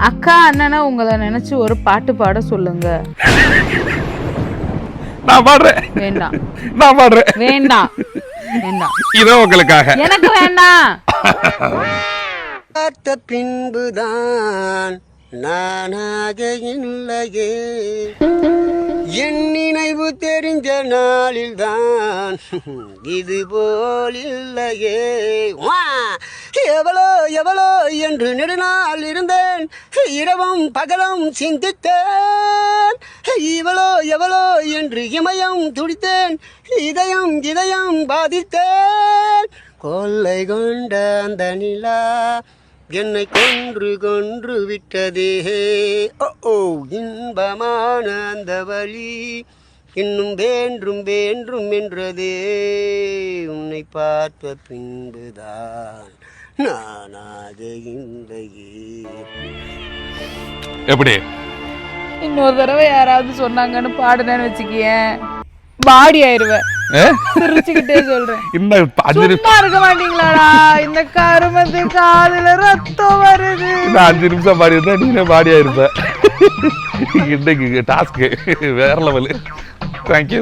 அக்கா அண்ணனை உங்களை நினைச்சு ஒரு பாட்டு பாட சொல்லுங்க. நான் பாடுறேன். வேண்டாம். நான் பாடுறேன். வேண்டாம். வேண்டாம். இதோ உங்களுக்காக. எனக்கு வேண்டாம். பார்த்த பின்புதான் நானாக இல்லையே. என் நினைவு தெரிஞ்ச நாளில்தான் இது போல் இல்லையே. வா! எவளோ எவளோ என்று நெடுநாள் இருந்தேன். இரவும் பகலும் சிந்தித்தேன். இவளோ எவளோ என்று இமயம் துடித்தேன். இதயம் இதயம் பாதித்தேன். கொள்ளை கொண்ட அந்த நிலா என்னை கொன்று கொன்று விட்டதே. ஓ இன்பமான அந்த வழி. இன்னும் வேண்டும் வேண்டும் என்றதே. உன்னை பார்த்த பின்புதான் நானாக இல்லையே எப்படி? இன்னொரு தடவை யாராவது சொன்னாங்கன்னு பாடுனேன்னு வச்சுக்கியேன் பாடி ஆயிருவேன்? சிரிச்சுக்கிட்டே சொல்றேன். சும்மா இருக்க மாட்டீங்களாடா. இந்த கருமத்து காதுல ரத்தம் வருது. இன்னும் அஞ்சு நிமிஷம் பாடி இருந்தா நீனே பாடியா இருப்ப இன்னைக்கு டாஸ்க்கு வேற லெவலு thank you.